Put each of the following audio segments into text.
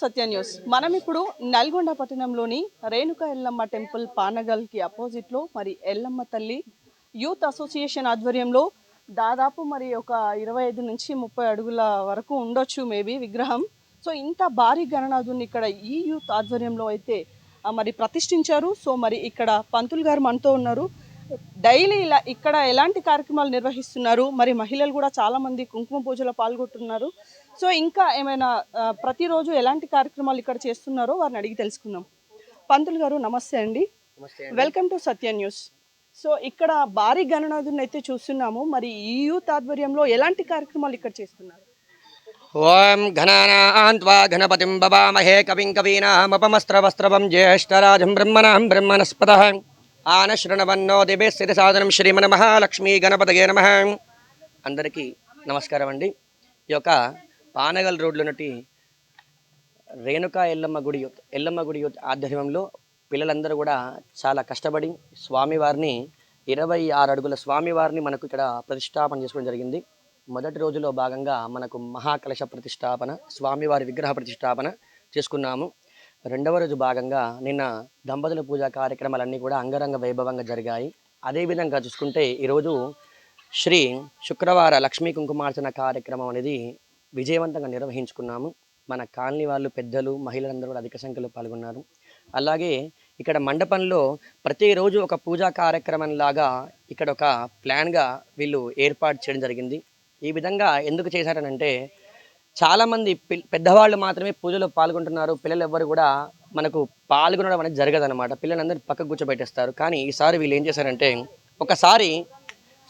సత్య news. మనం ఇప్పుడు నల్గొండ పట్టణంలోని రేణుక ఎల్లమ్మ టెంపుల్ పానగల్కి అపోజిట్లో మరి ఎల్లమ్మ తల్లి యూత్ అసోసియేషన్ ఆధ్వర్యంలో దాదాపు మరి ఒక ఇరవై ఐదు నుంచి ముప్పై అడుగుల వరకు ఉండొచ్చు మేబీ విగ్రహం. సో ఇంత భారీ గణనాథుని ఇక్కడ ఈ యూత్ ఆధ్వర్యంలో అయితే మరి ప్రతిష్ఠించారు. సో మరి ఇక్కడ పంతులు గారు మనతో ఉన్నారు. డైలీ ఇలా ఇక్కడ ఎలాంటి కార్యక్రమాలు నిర్వహిస్తున్నారు? మరి మహిళలు కూడా చాలామంది కుంకుమ పూజలో పాల్గొంటున్నారు. సో ఇంకా ఏమైనా ప్రతిరోజు ఎలాంటి కార్యక్రమాలు ఇక్కడ చేస్తున్నారో వారిని అడిగి తెలుసుకుందాం. పంతులు గారు నమస్తే అండి. Welcome to Satya news so ఇక్కడ భారీ గణనాథుని అయితే చూస్తున్నాము. మరి ఈ యూత్ ఆధ్వర్యంలో ఎలాంటి కార్యక్రమాలు ఇక్కడ చేస్తున్నారు? ఓం ఘనానాన్వా గణపతిం బవామహే కవిం కవీనామపమస్త్రవస్త్రవం జ్యేష్ఠరాజం బ్రహ్మణాం బ్రహ్మణస్పత ఆనశృణవన్నో దివే స్థితి సాధనం శ్రీమన మహాలక్ష్మీ గణపతగే నమ. అందరికీ నమస్కారం అండి. ఈ యొక్క పానగల్ రోడ్లో నటి రేణుకా ఎల్లమ్మ గుడి ఎల్లమ్మ గుడి ఆధ్వర్యంలో పిల్లలందరూ కూడా చాలా కష్టపడి స్వామివారిని ఇరవై ఆరు అడుగుల స్వామివారిని మనకు ఇక్కడ ప్రతిష్టాపన చేసుకోవడం జరిగింది. మొదటి రోజులో భాగంగా మనకు మహాకలశ ప్రతిష్టాపన స్వామివారి విగ్రహ ప్రతిష్టాపన చేసుకున్నాము. రెండవ రోజు భాగంగా నిన్న దంపతుల పూజా కార్యక్రమాలన్నీ కూడా అంగరంగ వైభవంగా జరిగాయి. అదేవిధంగా చూసుకుంటే ఈరోజు శ్రీ శుక్రవార లక్ష్మీ కుంకుమార్చన కార్యక్రమం అనేది విజయవంతంగా నిర్వహించుకున్నాము. మన కాలనీ వాళ్ళు పెద్దలు మహిళలందరూ కూడా అధిక సంఖ్యలో పాల్గొన్నారు. అలాగే ఇక్కడ మండపంలో ప్రతిరోజు ఒక పూజా కార్యక్రమం లాగా ఇక్కడ ఒక ప్లాన్గా వీళ్ళు ఏర్పాటు చేయడం జరిగింది. ఈ విధంగా ఎందుకు చేశారనంటే చాలామంది పిల్ పెద్దవాళ్ళు మాత్రమే పూజలో పాల్గొంటున్నారు. పిల్లలు ఎవ్వరు కూడా మనకు పాల్గొనడం అనేది జరగదనమాట పిల్లలందరూ పక్కకు కూర్చోబెట్టేస్తారు. కానీ ఈసారి వీళ్ళు ఏం చేశారంటే ఒకసారి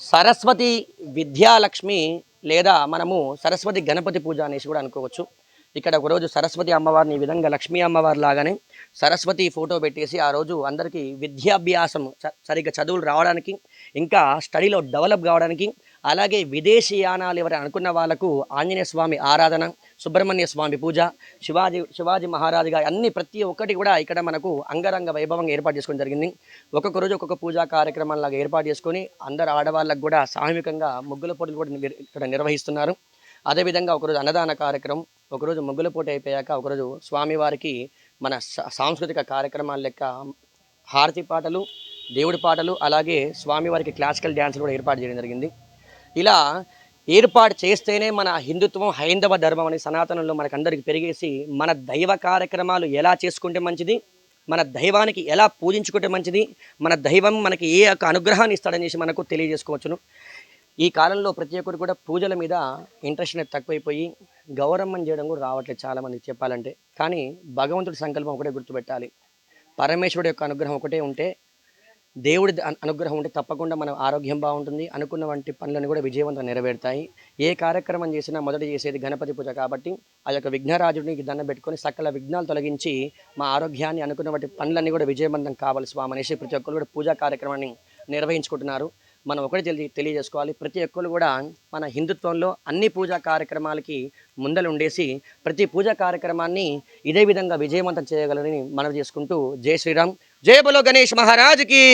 సరస్వతి విద్యాలక్ష్మి లేదా మనము సరస్వతి గణపతి పూజ అనేసి కూడా అనుకోవచ్చు. ఇక్కడ ఒకరోజు సరస్వతి అమ్మవారిని ఈ విధంగా లక్ష్మీ అమ్మవారి లాగానే సరస్వతి ఫోటో పెట్టేసి ఆ రోజు అందరికీ విద్యాభ్యాసం సరిగ్గా చదువులు రావడానికి ఇంకా స్టడీలో డెవలప్ కావడానికి అలాగే విదేశీయానాలు ఎవరైనా అనుకున్న వాళ్ళకు ఆంజనేయ స్వామి ఆరాధన సుబ్రహ్మణ్య స్వామి పూజ శివాజీ శివాజీ మహారాజు గారి అన్ని ప్రతి ఒక్కటి కూడా ఇక్కడ మనకు అంగరంగ వైభవంగా ఏర్పాటు చేసుకోవడం జరిగింది. ఒక్కొక్క రోజు ఒక్కొక్క పూజా కార్యక్రమాలాగా ఏర్పాటు చేసుకొని అందరు ఆడవాళ్ళకు కూడా సామూహికంగా ముగ్గుల పోటీలు కూడా ఇక్కడ నిర్వహిస్తున్నారు. అదేవిధంగా ఒకరోజు అన్నదాన కార్యక్రమం ఒకరోజు ముగ్గుల పోటీ అయిపోయాక ఒకరోజు స్వామివారికి మన సా- సాంస్కృతిక కార్యక్రమాల లెక్క హారతి పాటలు దేవుడి పాటలు అలాగే స్వామివారికి క్లాసికల్ డ్యాన్సులు కూడా ఏర్పాటు చేయడం జరిగింది. ఇలా ఏర్పాటు చేస్తేనే మన హిందుత్వం హైందవ ధర్మం అనే సనాతనంలో మనకందరికి పెరిగేసి మన దైవ కార్యక్రమాలు ఎలా చేసుకుంటే మంచిది? మన దైవానికి ఎలా పూజించుకుంటే మంచిది? మన దైవం మనకి ఏ యొక్క అనుగ్రహాన్ని ఇస్తాడనేసి మనకు తెలియజేసుకోవచ్చును. ఈ కాలంలో ప్రతి ఒక్కరు కూడా పూజల మీద ఇంట్రెస్ట్ అనేది తక్కువైపోయి గౌరవం చేయడం కూడా రావట్లేదు చాలామందికి చెప్పాలంటే. కానీ భగవంతుడి సంకల్పం ఒకటే గుర్తుపెట్టాలి. పరమేశ్వరుడు యొక్క అనుగ్రహం ఒకటే ఉంటే దేవుడి అనుగ్రహం ఉంటే తప్పకుండా మన ఆరోగ్యం బాగుంటుంది. అనుకున్న వంటి పనులను కూడా విజయవంతంగా నెరవేరుతాయి. ఏ కార్యక్రమం చేసినా మొదట చేసేది గణపతి పూజ కాబట్టి ఆ యొక్క విఘ్నరాజుడికి దండం పెట్టుకొని సకల విఘ్నాలు తొలగించి మా ఆరోగ్యాన్ని అనుకున్న వంటి పనులన్నీ కూడా విజయవంతం కావాలి స్వామి అనేసి ప్రతి ఒక్కరు కూడా పూజా కార్యక్రమాన్ని నిర్వహించుకుంటున్నారు. మనం ఒకటి తెలి తెలియజేసుకోవాలి. ప్రతి ఒక్కరు కూడా మన హిందుత్వంలో అన్ని పూజా కార్యక్రమాలకి ముందలు ఉండేసి ప్రతి పూజా కార్యక్రమాన్ని ఇదే విధంగా విజయవంతం చేయగలరని మనం చేసుకుంటూ జై శ్రీరామ్. జయ బలో గణేష్ మహారాజుకి.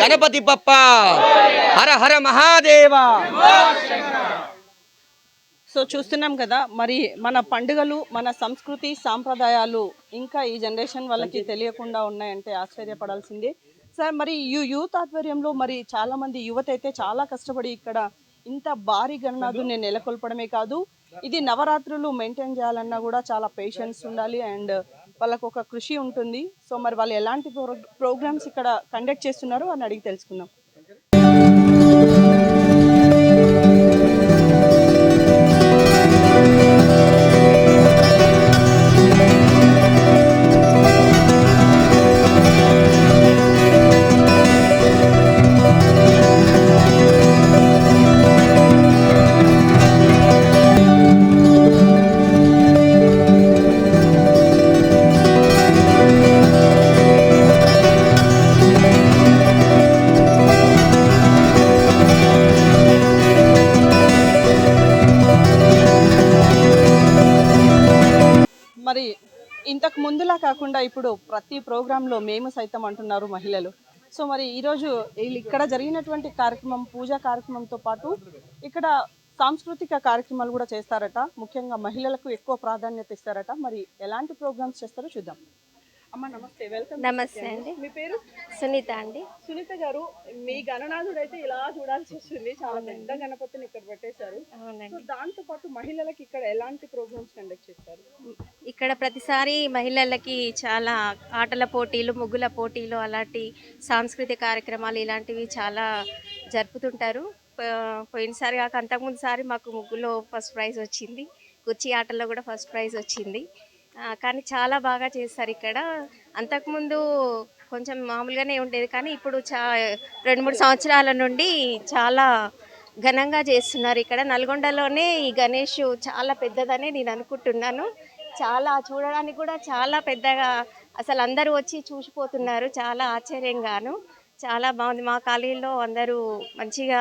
గణపతి పప్ప. హర హర మహాదేవ. సో చూస్తున్నాం కదా మరి మన పండుగలు మన సంస్కృతి సాంప్రదాయాలు ఇంకా ఈ జనరేషన్ వాళ్ళకి తెలియకుండా ఉన్నాయంటే ఆశ్చర్యపడాల్సిందే. సార్ మరి యూ యూత్ ఆధ్వర్యంలో మరి చాలా మంది యువత అయితే చాలా కష్టపడి ఇక్కడ ఇంత భారీ గణనాథుని నెలకొల్పడమే కాదు ఇది నవరాత్రులు మెయింటైన్ చేయాలన్నా కూడా చాలా పేషెన్స్ ఉండాలి అండ్ వాళ్ళకు ఒక కృషి ఉంటుంది. సో మరి వాళ్ళు ఎలాంటి ప్రోగ్రామ్స్ ఇక్కడ కండక్ట్ చేస్తున్నారో అని అడిగి తెలుసుకుందాం. ఇప్పుడు ప్రతి ప్రోగ్రాంలో మేము సైతం అంటున్నారు మహిళలు. సో మరి ఈరోజు ఇక్కడ జరిగినటువంటి కార్యక్రమం పూజా కార్యక్రమంతో పాటు ఇక్కడ సాంస్కృతిక కార్యక్రమాలు కూడా చేస్తారట. ముఖ్యంగా మహిళలకు ఎక్కువ ప్రాధాన్యత ఇస్తారట. మరి ఎలాంటి ప్రోగ్రామ్స్ చేస్తారో చూద్దాం. అమ్మ నమస్తే. వెల్కమ్ నమస్తే అండి. మీ పేరు? సునీత అండి. సునీత గారు మీ గణనాథుడు అయితే ఇలా చూడాల్సి వస్తుంది. చాలా పెద్ద గణపతిని ఇక్కడ పెట్టేశారు. సో దాంతో పాటు మహిళలకు ఇక్కడ ఎలాంటి ప్రోగ్రామ్స్ కండక్ట్ చేస్తారు? ఇక్కడ ప్రతిసారి మహిళలకి చాలా ఆటల పోటీలు ముగ్గుల పోటీలు అలాంటి సాంస్కృతిక కార్యక్రమాలు ఇలాంటివి చాలా జరుపుతుంటారు. పోయినసారి కాక అంతకుముందు సారి మాకు ముగ్గులో ఫస్ట్ ప్రైజ్ వచ్చింది. కుర్చీ ఆటల్లో కూడా ఫస్ట్ ప్రైజ్ వచ్చింది. కానీ చాలా బాగా చేస్తారు ఇక్కడ. అంతకుముందు కొంచెం మామూలుగానే ఉండేది కానీ ఇప్పుడు చా రెండు మూడు సంవత్సరాల నుండి చాలా ఘనంగా చేస్తున్నారు ఇక్కడ. నల్గొండలోనే ఈ గణేష్ చాలా పెద్దదని నేను అనుకుంటున్నాను. చాలా చూడడానికి కూడా చాలా పెద్దగా అసలు అందరూ వచ్చి చూసిపోతున్నారు చాలా ఆశ్చర్యంగాను. చాలా బాగుంది. మా కాలేజీలో అందరూ మంచిగా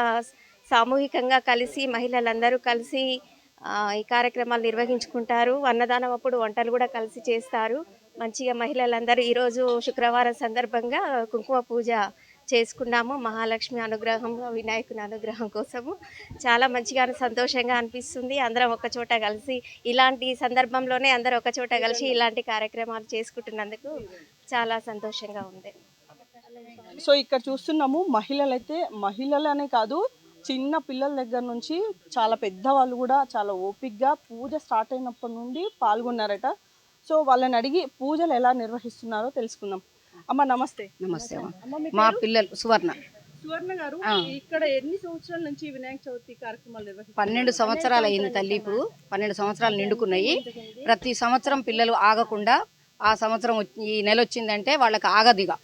సామూహికంగా కలిసి మహిళలందరూ కలిసి ఈ కార్యక్రమాలు నిర్వహించుకుంటారు. అన్నదానం అప్పుడు వంటలు కూడా కలిసి చేస్తారు. మంచిగా మహిళలందరూ ఈరోజు శుక్రవారం సందర్భంగా కుంకుమ పూజ చేసుకున్నాము. మహాలక్ష్మి అనుగ్రహం వినాయకుని అనుగ్రహం కోసము. చాలా మంచిగా సంతోషంగా అనిపిస్తుంది. అందరం ఒక చోట కలిసి ఇలాంటి సందర్భంలోనే అందరూ ఒక చోట కలిసి ఇలాంటి కార్యక్రమాలు చేసుకుంటున్నందుకు చాలా సంతోషంగా ఉంది. సో ఇక్కడ చూస్తున్నాము మహిళలైతే మహిళలనే కాదు చిన్న పిల్లల దగ్గర నుంచి చాలా పెద్దవాళ్ళు కూడా చాలా ఓపిక్గా పూజ స్టార్ట్ అయినప్పటి నుండి పాల్గొన్నారట. సో వాళ్ళని అడిగి పూజలు ఎలా నిర్వహిస్తున్నారో తెలుసుకుందాం. అమ్మ నమస్తే. నమస్తే మీ? పిల్లలు సువర్ణ. సువర్ణ గారు. ఇక్కడ ఎన్ని సంవత్సరాల నుంచి వినాయక చవితి కార్యక్రమాలు నిర్వహిస్తారు పన్నెండు సంవత్సరాలు అయింది తల్లి ఇప్పుడు. పన్నెండు సంవత్సరాలు నిండుకున్నాయి. ప్రతి సంవత్సరం పిల్లలు ఆగకుండా ఆ సంవత్సరం ఈ నెల వచ్చిందంటే వాళ్ళకి ఆగదిగా.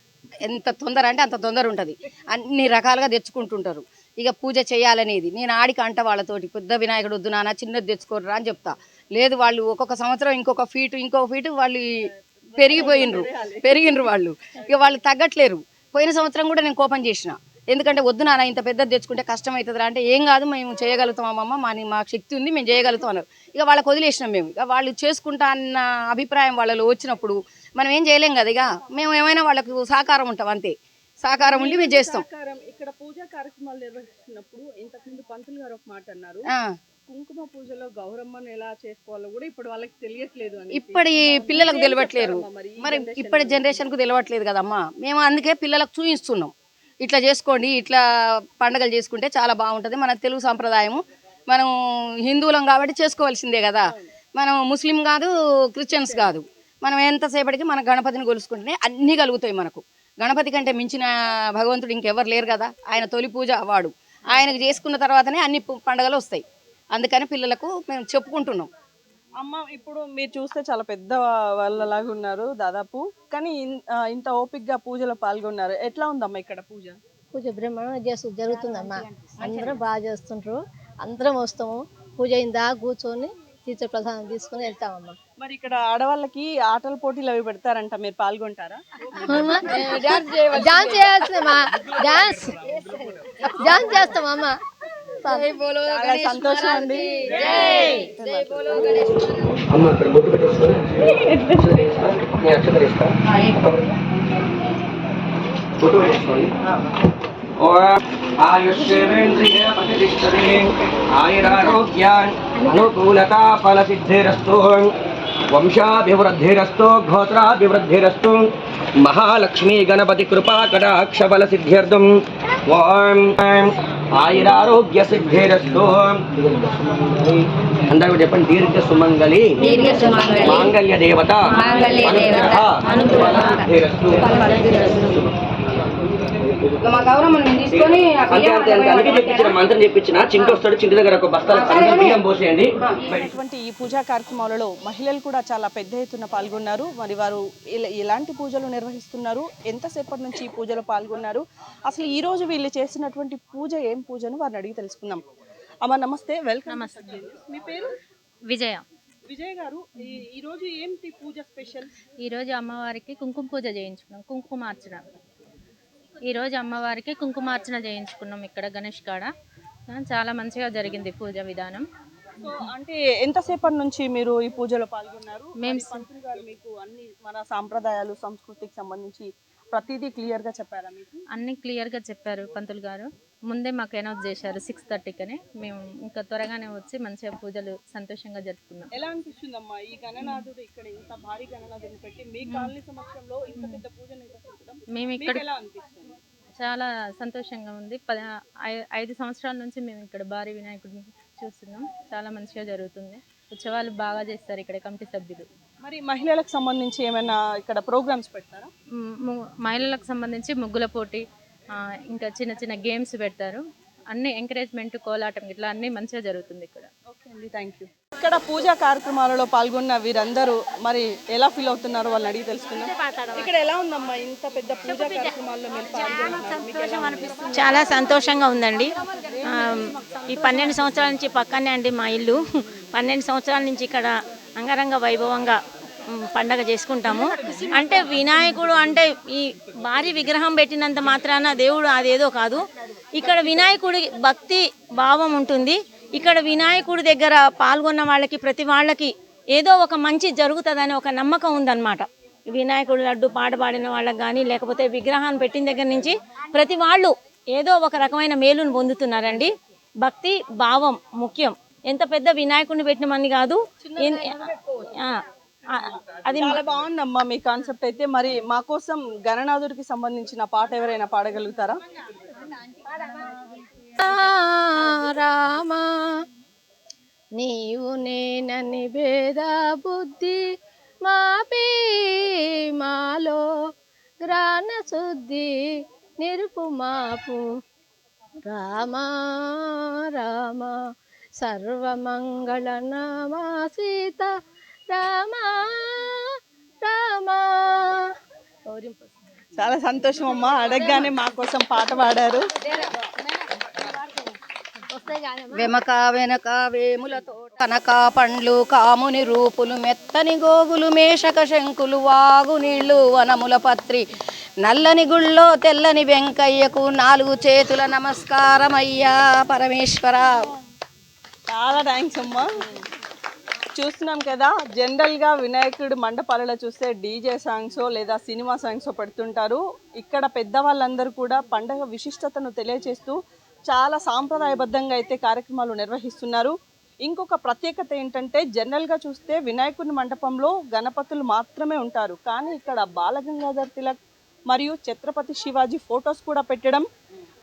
ఎంత తొందర అంటే అంత తొందర ఉంటుంది. అన్ని రకాలుగా తెచ్చుకుంటుంటారు. ఇక పూజ చేయాలనేది. నేను ఆడికి అంట వాళ్ళతోటి పెద్ద వినాయకుడు వద్దు నాన్న చిన్నది తెచ్చుకోర్రా అని చెప్తా. లేదు వాళ్ళు ఒక్కొక్క సంవత్సరం ఇంకొక ఫీటు ఇంకొక ఫీటు వాళ్ళు పెరిగిపోయినరు పెరిగినరు వాళ్ళు. ఇక వాళ్ళు తగ్గట్లేరు. పోయిన సంవత్సరం కూడా నేను కోపం చేసిన. ఎందుకంటే వద్దు నాన్న ఇంత పెద్దది తెచ్చుకుంటే కష్టం అవుతుందిరా అంటే ఏం కాదు మేము చేయగలుగుతాం అమ్మమ్మ మా మాకు శక్తి ఉంది మేము చేయగలుగుతాం అన్నారు. ఇక వాళ్ళకి వదిలేసినాం మేము. ఇక వాళ్ళు చేసుకుంటా అన్న అభిప్రాయం వాళ్ళలో వచ్చినప్పుడు మనం ఏం చేయలేం కదా ఇక మేము ఏమైనా వాళ్ళకు సహకారం ఉంటాం అంతే. సహకారం ఉండి మేము చేస్తాం. ఇక్కడ పూజా కార్యక్రమాలు నిర్వహిస్తున్నప్పుడు ఇంతకుముందు పంతులు గారు ఒక మాట అన్నారు. కుంకుమ పూజలో గౌరమ్మను ఎలా చేసుకోవాలో కూడా ఇప్పుడు వాళ్ళకి తెలియట్లేదు అని. ఇప్పటి పిల్లలకు తెలియట్లేరు మరి ఇప్పటి జనరేషన్కు తెలియట్లేదు కదమ్మా. మేము అందుకే పిల్లలకు చూపిస్తున్నాం. ఇట్లా చేసుకోండి ఇట్లా పండగలు చేసుకుంటే చాలా బాగుంటుంది. మన తెలుగు సాంప్రదాయము మనం హిందువులం కాబట్టి చేసుకోవాల్సిందే కదా. మనం ముస్లిం కాదు క్రిస్టియన్స్ కాదు. మనం ఎంతసేపటికి మన గణపతిని కొలుసుకుంటేనే అన్నీ కలుగుతాయి మనకు. గణపతి కంటే మించిన భగవంతుడు ఇంకెవరు లేరు కదా. ఆయన తొలి పూజ వాడు. ఆయనకు చేసుకున్న తర్వాతనే అన్ని పండగలు వస్తాయి. అందుకని పిల్లలకు మేము చెప్పుకుంటున్నాం. అమ్మ ఇప్పుడు మీరు చూస్తే చాలా పెద్ద వాళ్ళలాగా ఉన్నారు దాదాపు. కానీ ఇంత ఓపిక్గా పూజలో పాల్గొన్నారు. ఎట్లా ఉందమ్మా ఇక్కడ పూజ? పూజ బ్రహ్మాండంగా చేస్తూ జరుగుతుందమ్మా. అందరం బాగా చేస్తుంటారు అందరం వస్తాము. పూజ అయిందా? కూర్చొని తీర్థ ప్రసాదం తీసుకొని వెళ్తామమ్మా. మరి ఇక్కడ ఆడవాళ్ళకి ఆటల పోటీలు అవి పెడతారంట మీరు పాల్గొంటారా? డాన్స్ చేయాల్సిందమ్మా డాన్స్ డాన్స్. చేస్తామమ్మా చాలా సంతోషం అండి. అమ్మ ఇక్కడ బొట్టు పెట్టేసుకొని అక్షతలు ఇస్తా. నేను అక్షతలు ఇస్తా. బొట్టు పెట్టేసుకోండి. ఓం ఆయుష్యేంద్రియ ప్రతిష్టతే ఆయురారోగ్య అనుకూలత ఫలసిద్ధిరస్తు వంశాభివృద్ధిరస్తు గోత్రాభివృద్ధిరస్తు మహాలక్ష్మీ గణపతి కృపా కటాక్ష బల సిద్ధ్యర్థం ఓం ఆయురారోగ్య సిద్ధిరస్తు అందరూ చెప్పండి దీర్ఘ సుమంగళి మాంగళ్య దేవత అనుగ్రహ. మా మేము తీసుకొని మంత్రం చెప్పించిన చింటి వస్తాడు చింటి దగ్గర ఒక పోసేయండి. ఇటువంటి ఈ పూజా కార్యక్రమాలలో మహిళలు కూడా చాలా పెద్ద ఎత్తున పాల్గొన్నారు. మరి వారు ఇలా- ఎలాంటి పూజలు నిర్వహిస్తున్నారు. ఎంతసేపటి నుంచి ఈ పూజలో పాల్గొన్నారు? అసలు ఈ రోజు వీళ్ళు చేసినటువంటి పూజ ఏం పూజను వారిని అడిగి తెలుసుకుందాం. అమ్మ నమస్తే. వెల్కమ్ నమస్తే. మీ పేరు? విజయ. విజయ్ గారు ఈ- ఈ రోజు ఏంటి పూజ స్పెషల్? ఈరోజు అమ్మవారికి కుంకుమ పూజ చేయించుకున్నాం. కుంకుమార్చన. ఈరోజు అమ్మవారికి కుంకుమార్చన చేయించుకున్నాం ఇక్కడ గణేష్ కాడ. చాలా మంచిగా జరిగింది పూజ విధానం. సో అంటే ఎంతసేపటి నుంచి మీరు ఈ పూజలో పాల్గొన్నారు? మేము పంతులు గారు మీకు అన్ని మన సాంప్రదాయాలు సంస్కృతికి సంబంధించి ప్రతిదీ క్లియర్గా చెప్పారా మీకు? అన్ని క్లియర్గా చెప్పారు పంతులు గారు. ముందే మాకు అనౌన్స్ చేశారు సిక్స్ థర్టీకని. మేము ఇంకా త్వరగానే వచ్చి మంచిగా పూజలు సంతోషంగా జరుపుకున్నాం. ఎలా అనిపిస్తుందమ్మా ఈ గణనాథుడు ఇక్కడ ఇంత భారీ గణనాథుని పెట్టి మీ కాలనీ సమక్షంలో ఇంత పెద్ద పూజ మేము ఇక్కడ ఎలా అనిపిస్తుంది? చాలా సంతోషంగా ఉంది. పద ఐదు సంవత్సరాల నుంచి మేము ఇక్కడ భారీ వినాయకుడిని చూస్తున్నాం. చాలా మంచిగా జరుగుతుంది. ఉత్సవాలు బాగా చేస్తారు ఇక్కడ కమిటీ సభ్యులు. మరి మహిళలకు సంబంధించి ఏమైనా ఇక్కడ ప్రోగ్రామ్స్ ము- మహిళలకు సంబంధించి ముగ్గుల పోటీ ఇంకా చిన్న చిన్న గేమ్స్ పెడతారు. అన్ని ఎంకరేజ్మెంట్ కోలాటం ఇట్లా అన్నీ మంచిగా జరుగుతుంది ఇక్కడ. అండి థ్యాంక్ యూ. ఇక్కడ పూజా కార్యక్రమాలలో పాల్గొన్న వీరందరూ మరి ఎలా ఫీల్ అవుతున్నారో వాళ్ళని అడిగి తెలుసుకుందాం. ఇక్కడ ఎలా ఉందమ్మా ఇంత పెద్ద పూజా కార్యక్రమాల్లో మీరు? చాలా సంతోషంగా ఉందండి. ఈ పన్నెండు సంవత్సరాల నుంచి పక్కనే అండి మా ఇల్లు. పన్నెండు సంవత్సరాల నుంచి ఇక్కడ అంగరంగ వైభవంగా పండగ చేసుకుంటాము. అంటే వినాయకుడు అంటే ఈ భారీ విగ్రహం పెట్టినంత మాత్రాన దేవుడు అదేదో కాదు. ఇక్కడ వినాయకుడి భక్తి భావం ఉంటుంది. ఇక్కడ వినాయకుడి దగ్గర పాల్గొన్న వాళ్ళకి ప్రతి వాళ్ళకి ఏదో ఒక మంచి జరుగుతుందని ఒక నమ్మకం ఉందన్నమాట. వినాయకుడు లడ్డు పాట పాడిన వాళ్ళకి కానీ లేకపోతే విగ్రహాన్ని పెట్టిన దగ్గర నుంచి ప్రతి వాళ్ళు ఏదో ఒక రకమైన మేలును పొందుతున్నారండి. భక్తి భావం ముఖ్యం. ఎంత పెద్ద వినాయకుడిని పెట్టినమని కాదు. అది చాలా బాగుందమ్మా మీ కాన్సెప్ట్ అయితే. మరి మా కోసం గణనాథుడికి సంబంధించిన పాట ఎవరైనా పాడగలుగుతారా? రామా. నీవు నేనని భేద బుద్ధి మాపి మాలో గ్రాణ శుద్ధి నిరుపు మాపు. రామా రామా సర్వమంగళ నామా సీత రామా రామా. చాలా సంతోషం అమ్మా అడగగానే మా కోసం పాట పాడారు. వెమక వెనక వేములతో కనక పండ్లు కాముని రూపులు మెత్తని గోగులు మేషక శంకులు వాగు నీళ్ళు వనముల పత్రి. నల్లని గుళ్ళో తెల్లని వెంకయ్యకు నాలుగు చేతుల నమస్కారమయ్యా పరమేశ్వర. చాలా థ్యాంక్స్ అమ్మా. చూస్తున్నాం కదా జనరల్గా వినాయకుడి మండపాలలో చూస్తే డీజే సాంగ్స్ లేదా సినిమా సాంగ్స్ పెడుతుంటారు. ఇక్కడ పెద్దవాళ్ళందరూ కూడా పండగ విశిష్టతను తెలియజేస్తూ చాలా సాంప్రదాయబద్ధంగా అయితే కార్యక్రమాలు నిర్వహిస్తున్నారు. ఇంకొక ప్రత్యేకత ఏంటంటే జనరల్గా చూస్తే వినాయకుని మండపంలో గణపతులు మాత్రమే ఉంటారు. కానీ ఇక్కడ బాలగంగాధర్ తిలక్ మరియు ఛత్రపతి శివాజీ ఫొటోస్ కూడా పెట్టడం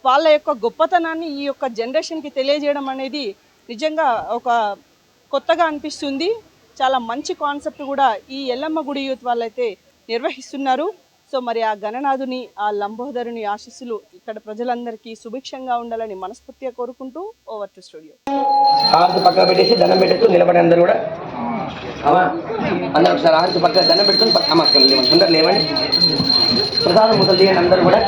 వాళ్ళ యొక్క గొప్పతనాన్ని ఈ యొక్క జనరేషన్కి తెలియజేయడం అనేది నిజంగా ఒక కొత్తగా అనిపిస్తుంది. చాలా మంచి కాన్సెప్ట్ కూడా ఈ ఎల్లమ్మ గుడి యూత్ వాళ్ళైతే నిర్వహిస్తున్నారు. సో మరి ఆ గణనాథుని ఆ లంబోదరుని ఆశీస్సులు ఇక్కడ ప్రజలందరికీ సుభిక్షంగా ఉండాలని మనస్ఫూర్తిగా కోరుకుంటూ ఓవర్ టు స్టూడియో. ఆర్తి పక్క పెట్టేసి దండం నిలబడి అందరు కూడా. అమ్మా అందరూ ఒకసారి ఆర్తి పక్క దండం పెట్టుకుని అమ్మ లేవండి అందరు లేవండి. ప్రసాదం తీయండి అందరూ కూడా.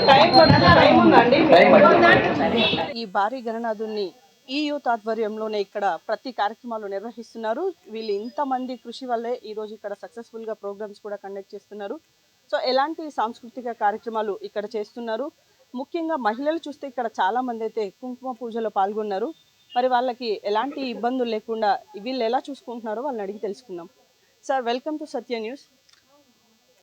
ఈ భారీ గణనాథుని ఈ యూత్ ఆధ్వర్యంలోనే ఇక్కడ ప్రతి కార్యక్రమాలు నిర్వహిస్తున్నారు. వీళ్ళు ఇంతమంది కృషి వల్లే ఈ రోజు ఇక్కడ సక్సెస్ఫుల్గా ప్రోగ్రామ్స్ కూడా కండక్ట్ చేస్తున్నారు. సో ఎలాంటి సాంస్కృతిక కార్యక్రమాలు ఇక్కడ చేస్తున్నారు? ముఖ్యంగా మహిళలు చూస్తే ఇక్కడ చాలా మంది అయితే కుంకుమ పూజలో పాల్గొన్నారు. మరి వాళ్ళకి ఎలాంటి ఇబ్బందులు లేకుండా వీళ్ళు ఎలా చూసుకుంటున్నారో వాళ్ళని అడిగి తెలుసుకుందాం. Sir welcome to Satya news.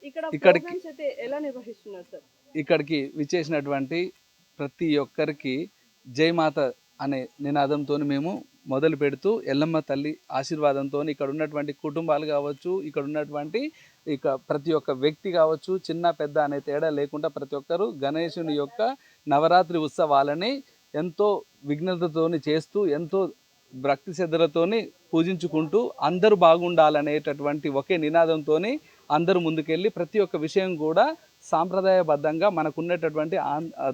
ఇక్కడ ఇక్కడికి- అయితే ఎలా నిర్వహిస్తున్నారు సార్? ఇక్కడికి విచ్చేసినటువంటి ప్రతి ఒక్కరికి జయమాత అనే నినాదంతో మేము మొదలు పెడుతూ ఎల్లమ్మ తల్లి ఆశీర్వాదంతో ఇక్కడ ఉన్నటువంటి కుటుంబాలు కావచ్చు ఇక్కడ ఉన్నటువంటి ఇక ప్రతి ఒక్క వ్యక్తి కావచ్చు చిన్న పెద్ద అనే తేడా లేకుండా ప్రతి ఒక్కరూ గణేశుని యొక్క నవరాత్రి ఉత్సవాలని ఎంతో విఘ్నతతోని చేస్తూ ఎంతో భక్తి శ్రద్ధలతోని పూజించుకుంటూ అందరూ బాగుండాలనేటటువంటి ఒకే నినాదంతోని అందరూ ముందుకెళ్ళి ప్రతి ఒక్క విషయం కూడా సాంప్రదాయబద్ధంగా మనకున్నటువంటి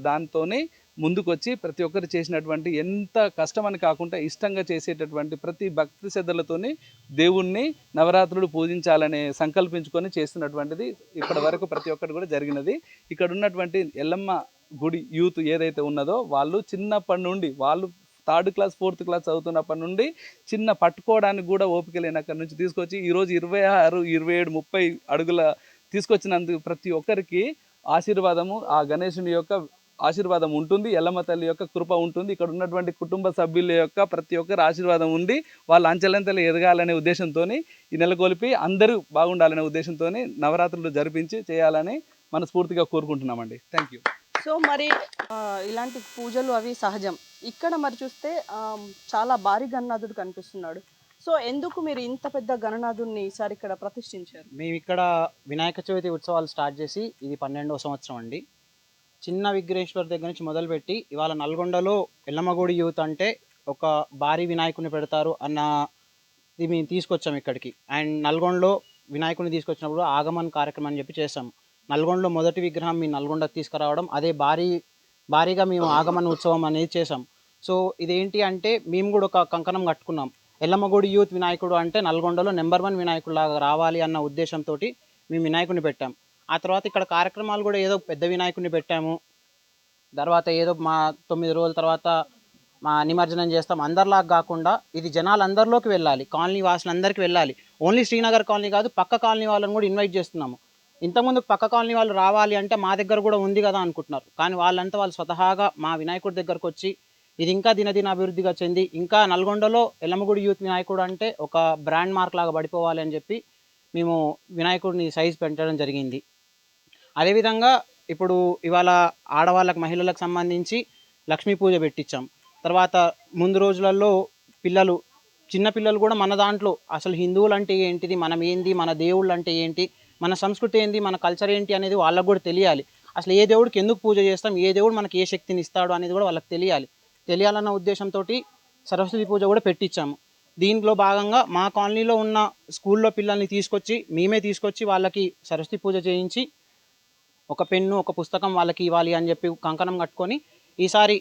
దాంతోనే ముందుకొచ్చి ప్రతి ఒక్కరు చేసినటువంటి ఎంత కష్టమని కాకుండా ఇష్టంగా చేసేటటువంటి ప్రతి భక్తి శ్రద్ధలతోని దేవుణ్ణి నవరాత్రులు పూజించాలని సంకల్పించుకొని చేస్తున్నటువంటిది ఇప్పటి వరకు ప్రతి ఒక్కటి కూడా జరిగినది. ఇక్కడ ఉన్నటువంటి ఎల్లమ్మ గుడి యూత్ ఏదైతే ఉన్నదో వాళ్ళు చిన్నప్పటి నుండి వాళ్ళు థర్డ్ క్లాస్ ఫోర్త్ క్లాస్ చదువుతున్నప్పటి నుండి చిన్న పట్టుకోవడానికి కూడా ఓపిక లేని అక్కడి నుంచి తీసుకొచ్చి ఈరోజు ఇరవై ఆరు ఇరవై ఏడు ముప్పై అడుగుల తీసుకొచ్చినందుకు ప్రతి ఒక్కరికి ఆశీర్వాదము. ఆ గణేశుని యొక్క ఆశీర్వాదం ఉంటుంది ఎల్లమ్మ తల్లి యొక్క కృప ఉంటుంది ఇక్కడ ఉన్నటువంటి కుటుంబ సభ్యుల యొక్క ప్రతి ఒక్కరి ఆశీర్వాదం ఉంది వాళ్ళ అంచెలంతలు ఎదగాలనే ఉద్దేశంతో ఈ నెలకొల్పి అందరూ బాగుండాలనే ఉద్దేశంతో నవరాత్రులు జరిపించి చేయాలని మనస్ఫూర్తిగా కోరుకుంటున్నామండి. థ్యాంక్ యూ సో మరి ఇలాంటి పూజలు అవి సహజం. ఇక్కడ మరి చూస్తే చాలా భారీ గణనాథుడు కనిపిస్తున్నాడు. సో ఎందుకు మీరు ఇంత పెద్ద గణనాథుడిని ఈసారి ఇక్కడ ప్రతిష్ఠించారు? మేము ఇక్కడ వినాయక చవితి ఉత్సవాలు స్టార్ట్ చేసి ఇది పన్నెండవ సంవత్సరం అండి. చిన్న విఘ్నేశ్వర్ దగ్గర నుంచి మొదలుపెట్టి ఇవాళ నల్గొండలో ఎల్లమ్మగుడి యూత్ అంటే ఒక భారీ వినాయకుని పెడతారు అన్న ఇది మేము తీసుకొచ్చాం ఇక్కడికి. అండ్ నల్గొండలో వినాయకుని తీసుకొచ్చినప్పుడు ఆగమన్ కార్యక్రమం అని చెప్పి చేసాం నల్గొండలో మొదటి విగ్రహం మీ నల్గొండకు తీసుకురావడం అదే భారీ భారీగా మేము ఆగమన ఉత్సవం అనేది చేసాం సో ఇదేంటి అంటే మేము కూడా ఒక కంకణం కట్టుకున్నాం. ఎల్లమ్మగుడి యూత్ వినాయకుడు అంటే నల్గొండలో నెంబర్ వన్ వినాయకుడిలాగా రావాలి అన్న ఉద్దేశంతో మేము వినాయకుడిని పెట్టాం. ఆ తర్వాత ఇక్కడ కార్యక్రమాలు కూడా ఏదో పెద్ద వినాయకుడిని పెట్టాము. తర్వాత ఏదో మా తొమ్మిది రోజుల తర్వాత మా నిమజ్జనం చేస్తాం. అందరిలాగా కాకుండా ఇది జనాలందరిలోకి వెళ్ళాలి. కాలనీ వాసులందరికీ వెళ్ళాలి. ఓన్లీ శ్రీనగర్ కాలనీ కాదు పక్క కాలనీ వాళ్ళని కూడా ఇన్వైట్ చేస్తున్నాము. ఇంతకుముందు పక్క కాలనీ వాళ్ళు రావాలి అంటే మా దగ్గర కూడా ఉంది కదా అనుకుంటున్నారు. కానీ వాళ్ళంతా వాళ్ళు స్వతహాగా మా వినాయకుడి దగ్గరకు వచ్చి ఇది ఇంకా దినదిన అభివృద్ధిగా చెంది ఇంకా నల్గొండలో ఎల్లమ్మగుడి యూత్ వినాయకుడు అంటే ఒక బ్రాండ్ మార్క్ లాగా పడిపోవాలి అని చెప్పి మేము వినాయకుడిని సైజ్ పెంచడం జరిగింది. అదేవిధంగా ఇప్పుడు ఇవాళ ఆడవాళ్ళకి మహిళలకు సంబంధించి లక్ష్మీ పూజ పెట్టించాం. తర్వాత ముందు రోజులలో పిల్లలు చిన్న పిల్లలు కూడా మన దాంట్లో అసలు హిందువులు అంటే ఏంటిది మనం ఏంది మన దేవుళ్ళు అంటే ఏంటి మన సంస్కృతి ఏంటి మన కల్చర్ ఏంటి అనేది వాళ్ళకు కూడా తెలియాలి. అసలు ఏ దేవుడికి ఎందుకు పూజ చేస్తాం ఏ దేవుడు మనకి ఏ శక్తిని ఇస్తాడు అనేది కూడా వాళ్ళకి తెలియాలి. తెలియాలన్న ఉద్దేశంతో సరస్వతి పూజ కూడా పెట్టించాము. దీంట్లో భాగంగా మా కాలనీలో ఉన్న స్కూల్లో పిల్లల్ని తీసుకొచ్చి మేమే తీసుకొచ్చి వాళ్ళకి సరస్వతి పూజ చేయించి ఒక పెన్ను ఒక పుస్తకం వాళ్ళకి ఇవ్వాలి అని చెప్పి కంకణం కట్టుకొని ఈసారి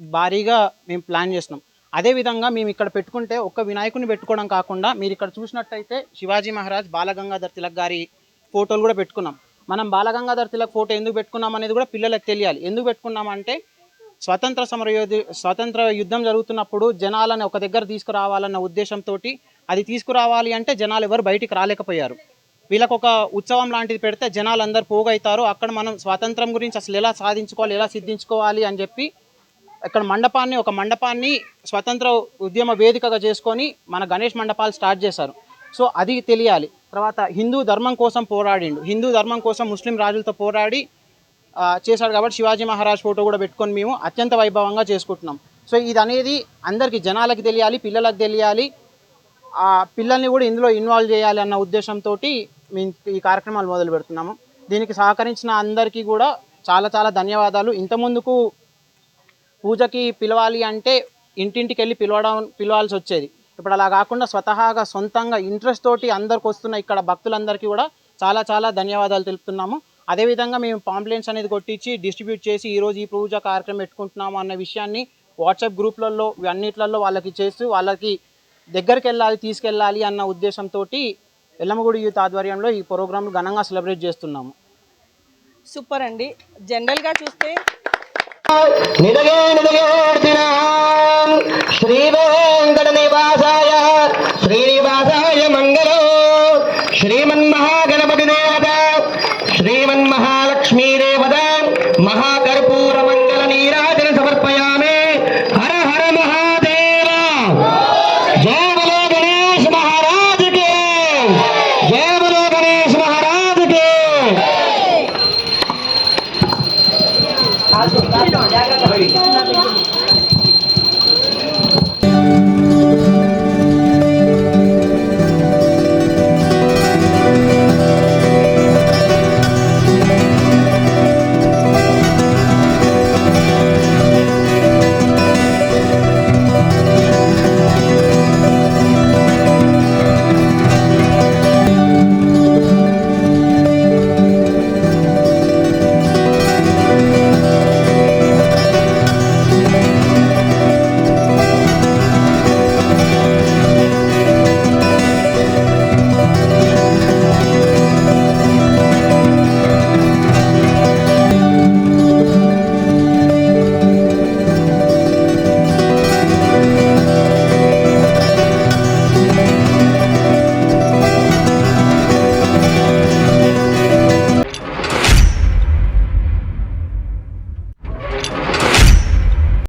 భారీగా మేము ప్లాన్ చేస్తున్నాం. అదేవిధంగా మేము ఇక్కడ పెట్టుకుంటే ఒక్క వినాయకుని పెట్టుకోవడం కాకుండా మీరు ఇక్కడ చూసినట్టయితే శివాజీ మహారాజ్ బాలగంగాధర్ తిలక్ గారి ఫోటోలు కూడా పెట్టుకున్నాం. మనం బాలగంగాధర్ తిలక్ ఫోటో ఎందుకు పెట్టుకున్నాం అనేది కూడా పిల్లలకు తెలియాలి. ఎందుకు పెట్టుకున్నామంటే స్వతంత్ర సమరయోధి స్వతంత్ర యుద్ధం జరుగుతున్నప్పుడు జనాలను ఒక దగ్గర తీసుకురావాలన్న ఉద్దేశంతో అది తీసుకురావాలి అంటే జనాలు ఎవరు బయటికి రాలేకపోయారు. వీళ్ళకు ఒక ఉత్సవం లాంటిది పెడితే జనాలు అందరు పోగవుతారు అక్కడ మనం స్వాతంత్రం గురించి అసలు ఎలా సాధించుకోవాలి ఎలా సిద్ధించుకోవాలి అని చెప్పి ఇక్కడ మండపాన్ని ఒక మండపాన్ని స్వతంత్ర ఉద్యమ వేదికగా చేసుకొని మన గణేష్ మండపాలు స్టార్ట్ చేశారు. సో అది తెలియాలి. తర్వాత హిందూ ధర్మం కోసం పోరాడిండు. హిందూ ధర్మం కోసం ముస్లిం రాజులతో పోరాడి చేశాడు కాబట్టి శివాజీ మహారాజ్ ఫోటో కూడా పెట్టుకొని మేము అత్యంత వైభవంగా చేసుకుంటున్నాం. సో ఇది అనేది అందరికీ జనాలకి తెలియాలి పిల్లలకు తెలియాలి. ఆ పిల్లల్ని కూడా ఇందులో ఇన్వాల్వ్ చేయాలి అన్న ఉద్దేశంతో మేము ఈ కార్యక్రమాలు మొదలు పెడుతున్నాము. దీనికి సహకరించిన అందరికీ కూడా చాలా చాలా ధన్యవాదాలు. ఇంత ముందుకు పూజకి పిలవాలి అంటే ఇంటింటికి వెళ్ళి పిలవడం పిలవాల్సి వచ్చేది. ఇప్పుడు అలా కాకుండా స్వతహాగా సొంతంగా ఇంట్రెస్ట్ తోటి అందరికి వస్తున్న ఇక్కడ భక్తులందరికీ కూడా చాలా చాలా ధన్యవాదాలు తెలుపుతున్నాము. అదేవిధంగా మేము పాంప్లెంట్స్ అనేది కొట్టించి డిస్ట్రిబ్యూట్ చేసి ఈరోజు ఈ పూజ కార్యక్రమం పెట్టుకుంటున్నాము అన్న విషయాన్ని వాట్సాప్ గ్రూప్లలో అన్నిట్లలో వాళ్ళకి చేస్తూ వాళ్ళకి దగ్గరికి వెళ్ళాలి తీసుకెళ్ళాలి అన్న ఉద్దేశంతో ఎల్లమ్మగుడి యూత్ ఆధ్వర్యంలో ఈ ప్రోగ్రామ్ ఘనంగా సెలబ్రేట్ చేస్తున్నాము. సూపర్ అండి. జనరల్గా చూస్తే శ్రీ వెంకట నివాసాయ శ్రీనివాసాయ మంగళం. శ్రీమన్మహాగణపతి దేవత శ్రీమన్మహాలక్ష్మీ దేవత మహాకర్పూర